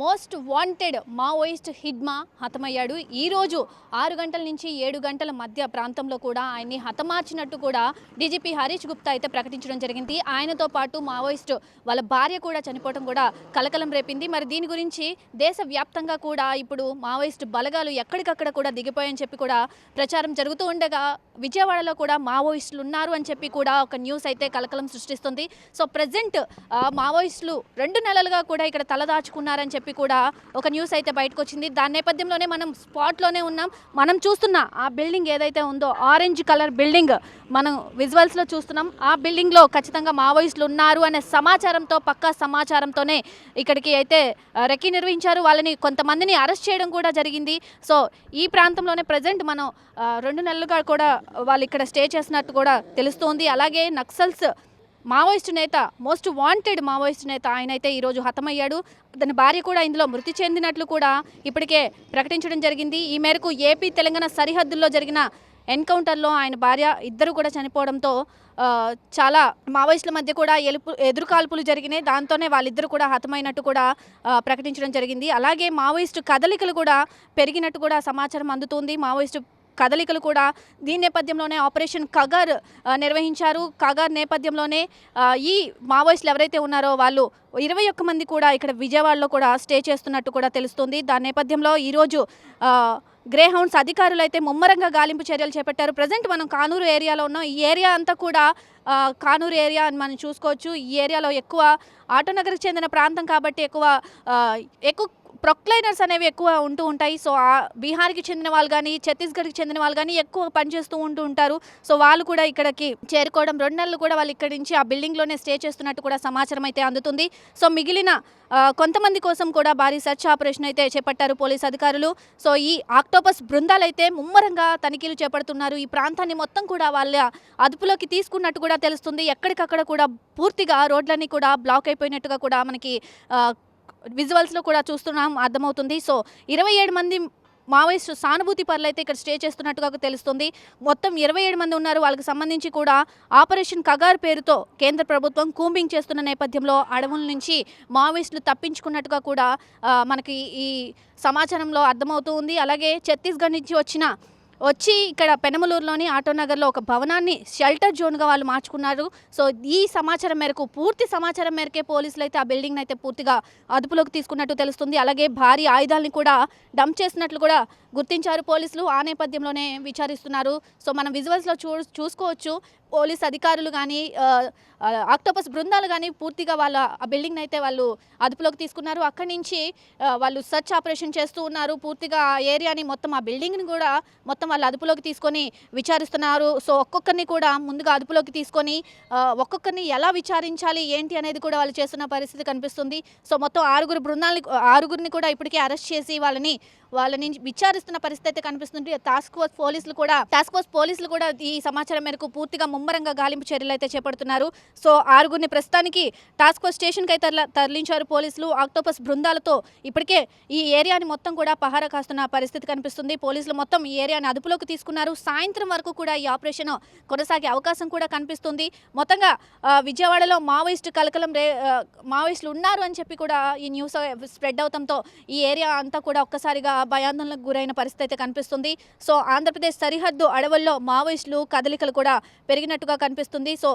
Most wanted Maoist Hidma హతమయ్యాడు. ఈరోజు ఆరు గంటల నుంచి ఏడు గంటల మధ్య ప్రాంతంలో కూడా ఆయన్ని హతమార్చినట్టు కూడా డీజీపీ హరీష్ గుప్తా అయితే ప్రకటించడం జరిగింది. ఆయనతో పాటు మావోయిస్ట్ వాళ్ళ భార్య కూడా చనిపోవడం కూడా కలకలం రేపింది. మరి దీని గురించి దేశవ్యాప్తంగా కూడా ఇప్పుడు మావోయిస్ట్ బలగాలు ఎక్కడికక్కడ కూడా దిగిపోయని చెప్పి కూడా ప్రచారం జరుగుతూ ఉండగా విజయవాడలో కూడా మావోయిస్టులు ఉన్నారు అని చెప్పి కూడా ఒక న్యూస్ అయితే కలకలం సృష్టిస్తుంది. సో ప్రజెంట్ మావోయిస్టులు రెండు నెలలుగా కూడా ఇక్కడ తలదాచుకున్నారని చెప్పి కూడా ఒక న్యూస్ అయితే బయటకు వచ్చింది దాని నేపథ్యంలోనే మనం స్పాట్లోనే ఉన్నాం. మనం చూస్తున్న ఆ బిల్డింగ్ ఏదైతే ఉందో ఆరెంజ్ కలర్ బిల్డింగ్ మనం విజువల్స్లో చూస్తున్నాం. ఆ బిల్డింగ్లో ఖచ్చితంగా మావోయిస్టులు ఉన్నారు అనే సమాచారంతో పక్కా సమాచారంతోనే ఇక్కడికి అయితే ఆ, రెక్కి నిర్వహించారు. వాళ్ళని కొంతమందిని అరెస్ట్ చేయడం కూడా జరిగింది. సో ఈ ప్రాంతంలోనే ప్రజెంట్ మనం రెండు నెలలుగా కూడా వాళ్ళు ఇక్కడ స్టే చేసినట్టు కూడా తెలుస్తోంది. అలాగే నక్సల్స్ మావోయిస్టు నేత మోస్ట్ వాంటెడ్ మావోయిస్టు నేత ఆయన అయితే ఈరోజు హతమయ్యాడు. తన భార్య కూడా ఇందులో మృతి చెందినట్లు కూడా ఇప్పటికే ప్రకటించడం జరిగింది. ఈ మేరకు ఏపీ తెలంగాణ సరిహద్దుల్లో జరిగిన ఎన్కౌంటర్లో ఆయన భార్య ఇద్దరు కూడా చనిపోవడంతో చాలా మావోయిస్టుల మధ్య కూడా ఎలుపు ఎదురుకాల్పులు జరిగినాయి. దాంతోనే వాళ్ళిద్దరు కూడా హతమైనట్టు కూడా ప్రకటించడం జరిగింది. అలాగే మావోయిస్టు కదలికలు కూడా పెరిగినట్టు కూడా సమాచారం అందుతుంది. మావోయిస్టు కదలికలు కూడా దీని నేపథ్యంలోనే ఆపరేషన్ కగర్ నిర్వహించారు. కగర్ నేపథ్యంలోనే ఈ మావోయిస్టులు ఎవరైతే ఉన్నారో వాళ్ళు ఇరవై ఒక్క మంది కూడా ఇక్కడ విజయవాడలో కూడా స్టే చేస్తున్నట్టు కూడా తెలుస్తుంది. దాని నేపథ్యంలో ఈరోజు గ్రేహౌండ్స్ అధికారులు అయితే ముమ్మరంగా గాలింపు చర్యలు చేపట్టారు. ప్రజెంట్ మనం కానూరు ఏరియాలో ఉన్నాం. ఈ ఏరియా అంతా కూడా కానూరు ఏరియా అని మనం చూసుకోవచ్చు. ఈ ఏరియాలో ఎక్కువ ఆటోనగర్కి చెందిన ప్రాంతం కాబట్టి ఎక్కువ ఎక్కువ ప్రొక్లైనర్స్ అనేవి ఎక్కువ ఉంటూ ఉంటాయి. సో ఆ బీహార్కి చెందిన వాళ్ళు కానీ ఛత్తీస్గఢ్కి చెందిన వాళ్ళు కానీ ఎక్కువ పనిచేస్తూ ఉంటూ ఉంటారు. సో వాళ్ళు కూడా ఇక్కడికి చేరుకోవడం రెండు నెలలు కూడా వాళ్ళు ఇక్కడి నుంచి ఆ బిల్డింగ్లోనే స్టే చేస్తున్నట్టు కూడా సమాచారం అయితే అందుతుంది. సో మిగిలిన కొంతమంది కోసం కూడా భారీ సెర్చ్ ఆపరేషన్ అయితే చేపట్టారు పోలీస్ అధికారులు. సో ఈ ఆక్టోపస్ బృందాలు అయితే ముమ్మరంగా తనిఖీలు చేపడుతున్నారు. ఈ ప్రాంతాన్ని మొత్తం కూడా వాళ్ళ అదుపులోకి తీసుకున్నట్టు కూడా తెలుస్తుంది. ఎక్కడికక్కడ కూడా పూర్తిగా రోడ్లన్నీ కూడా బ్లాక్ అయిపోయినట్టుగా కూడా మనకి విజువల్స్లో కూడా చూస్తున్నాం అర్థమవుతుంది. సో ఇరవై ఏడు మంది మావోయిస్టు సానుభూతి పనులు అయితే ఇక్కడ స్టే చేస్తున్నట్టుగా తెలుస్తుంది. మొత్తం ఇరవై ఏడు మంది ఉన్నారు. వాళ్ళకి సంబంధించి కూడా ఆపరేషన్ కగార్ పేరుతో కేంద్ర ప్రభుత్వం కూంబింగ్ చేస్తున్న నేపథ్యంలో అడవుల నుంచి మావోయిస్టులు తప్పించుకున్నట్టుగా కూడా మనకి ఈ సమాచారంలో అర్థమవుతూ ఉంది. అలాగే ఛత్తీస్గఢ్ నుంచి వచ్చిన వచ్చి ఇక్కడ పెనమలూరులోని ఆటోనగర్లో ఒక భవనాన్ని షెల్టర్ జోన్గా వాళ్ళు మార్చుకున్నారు. సో ఈ సమాచారం మేరకు పూర్తి సమాచారం మేరకే పోలీసులు అయితే ఆ బిల్డింగ్ అయితే పూర్తిగా అదుపులోకి తీసుకున్నట్టు తెలుస్తుంది. అలాగే భారీ ఆయుధాలని కూడా డంప్ చేసినట్లు కూడా గుర్తించారు పోలీసులు. ఆ నేపథ్యంలోనే విచారిస్తున్నారు. సో మనం విజువల్స్లో చూ చూసుకోవచ్చు. పోలీస్ అధికారులు కానీ ఆక్టోపస్ బృందాలు కానీ పూర్తిగా వాళ్ళ ఆ బిల్డింగ్ అయితే వాళ్ళు అదుపులోకి తీసుకున్నారు. అక్కడి నుంచి వాళ్ళు సర్చ్ ఆపరేషన్ చేస్తూ ఉన్నారు. పూర్తిగా ఆ ఏరియాని మొత్తం ఆ బిల్డింగ్ని కూడా మొత్తం వాళ్ళు అదుపులోకి తీసుకొని విచారిస్తున్నారు. సో ఒక్కొక్కరిని కూడా ముందుగా అదుపులోకి తీసుకొని ఒక్కొక్కరిని ఎలా విచారించాలి ఏంటి అనేది కూడా వాళ్ళు చేస్తున్న పరిస్థితి కనిపిస్తుంది. సో మొత్తం ఆరుగురు బృందాలని ఆరుగురిని కూడా ఇప్పటికే అరెస్ట్ చేసి వాళ్ళని వాళ్ళని విచారిస్తున్న పరిస్థితి కనిపిస్తుంది టాస్క్ ఫోర్స్ పోలీసులు కూడా టాస్క్ ఫోర్స్ పోలీసులు కూడా ఈ సమాచారం మేరకు పూర్తిగా ముమ్మరంగా గాలింపు చర్యలు అయితే చేపడుతున్నారు. సో ఆరుగురిని ప్రస్తుతానికి టాస్క్ ఫోర్స్ స్టేషన్కి అయితే తరలించారు పోలీసులు. ఆక్టోపస్ బృందాలతో ఇప్పటికే ఈ ఏరియాని మొత్తం కూడా పహారా కాస్తున్న పరిస్థితి కనిపిస్తుంది. పోలీసులు మొత్తం ఈ ఏరియాని అదుపులోకి తీసుకున్నారు. సాయంత్రం వరకు కూడా ఈ ఆపరేషన్ కొనసాగే అవకాశం కూడా కనిపిస్తుంది. మొత్తంగా విజయవాడలో మావోయిస్ట్ కలకలం రే మావోయిస్టులు ఉన్నారు అని చెప్పి కూడా ఈ న్యూస్ స్ప్రెడ్ అవడంతో ఈ ఏరియా అంతా కూడా ఒక్కసారిగా భయాందోళనకు గురైన పరిస్థితి అయితే కనిపిస్తుంది. సో ఆంధ్రప్రదేశ్ సరిహద్దు అడవుల్లో మావోయిస్టులు కదలికలు కూడా పెరిగినట్టుగా కనిపిస్తుంది. సో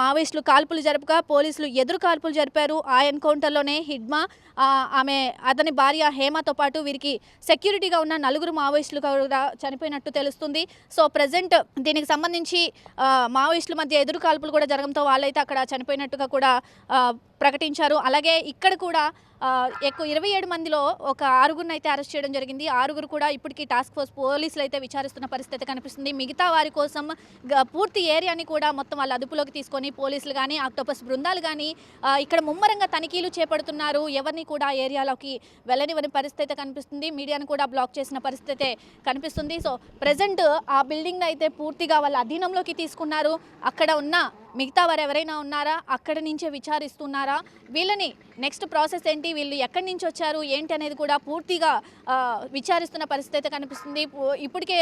మావోయిస్టులు కాల్పులు జరపగా పోలీసులు ఎదురు కాల్పులు జరిపారు. ఆ ఎన్కౌంటర్లోనే హిడ్మా ఆమె అతని భార్య హేమతో పాటు వీరికి సెక్యూరిటీగా ఉన్న నలుగురు మావోయిస్టులు కూడా చనిపోయినట్టు తెలుస్తుంది. సో ప్రజెంట్ దీనికి సంబంధించి మావోయిస్టుల మధ్య ఎదురు కాల్పులు కూడా జరగడంతో వాళ్ళైతే అక్కడ చనిపోయినట్టుగా కూడా ప్రకటించారు. అలాగే ఇక్కడ కూడా ఎక్కువ ఇరవై ఏడు మందిలో ఒక ఆరుగురిని అయితే అరెస్ట్ చేయడం జరిగింది. ఆరుగురు కూడా ఇప్పటికీ టాస్క్ ఫోర్స్ పోలీసులు అయితే విచారిస్తున్న పరిస్థితి కనిపిస్తుంది. మిగతా వారి కోసం పూర్తి ఏరియాని కూడా మొత్తం వాళ్ళ అదుపులోకి తీసుకొని పోలీసులు కానీ ఆక్టోపస్ బృందాలు కానీ ఇక్కడ ముమ్మరంగా తనిఖీలు చేపడుతున్నారు. ఎవరిని కూడా ఏరియాలోకి వెళ్ళనివ్వని పరిస్థితి అయితే కనిపిస్తుంది. మీడియాను కూడా బ్లాక్ చేసిన పరిస్థితి కనిపిస్తుంది. సో ప్రజెంట్ ఆ బిల్డింగ్ అయితే పూర్తిగా వాళ్ళ అధీనంలోకి తీసుకున్నారు. అక్కడ ఉన్న మిగతా వారు ఎవరైనా ఉన్నారా? అక్కడి నుంచే విచారిస్తున్నారా? వీళ్ళని నెక్స్ట్ ప్రాసెస్ ఏంటి? వీళ్ళు ఎక్కడి నుంచి వచ్చారు? ఏంటి అనేది కూడా పూర్తిగా విచారిస్తున్న పరిస్థితి కనిపిస్తుంది. ఇప్పటికే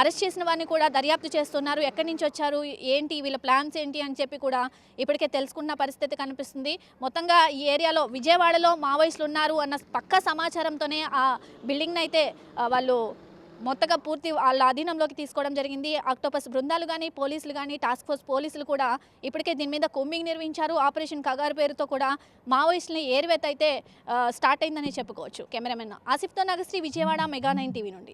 అరెస్ట్ చేసిన వారిని కూడా దర్యాప్తు చేస్తున్నారు. ఎక్కడి నుంచి వచ్చారు? ఏంటి? వీళ్ళ ప్లాన్స్ ఏంటి? అని చెప్పి కూడా ఇప్పటికే తెలుసుకున్న పరిస్థితి కనిపిస్తుంది. మొత్తంగా ఈ ఏరియాలో విజయవాడలో మావోయిస్టులు ఉన్నారు అన్న పక్క సమాచారంతోనే ఆ బిల్డింగ్ని అయితే వాళ్ళు మొత్తగా పూర్తి వాళ్ళ అధీనంలోకి తీసుకోవడం జరిగింది. ఆక్టోపస్ బృందాలు కానీ పోలీసులు కానీ టాస్క్ ఫోర్స్ పోలీసులు కూడా ఇప్పటికే దీని మీద కొమ్మింగ్ నిర్వహించారు. ఆపరేషన్ కగారు పేరుతో కూడా మావోయిస్టులని ఏరువేత అయితే స్టార్ట్ అయిందని చెప్పుకోవచ్చు. Cameraman ఆసిఫ్తో Nagasri Vijayawada mega nine TV నుండి.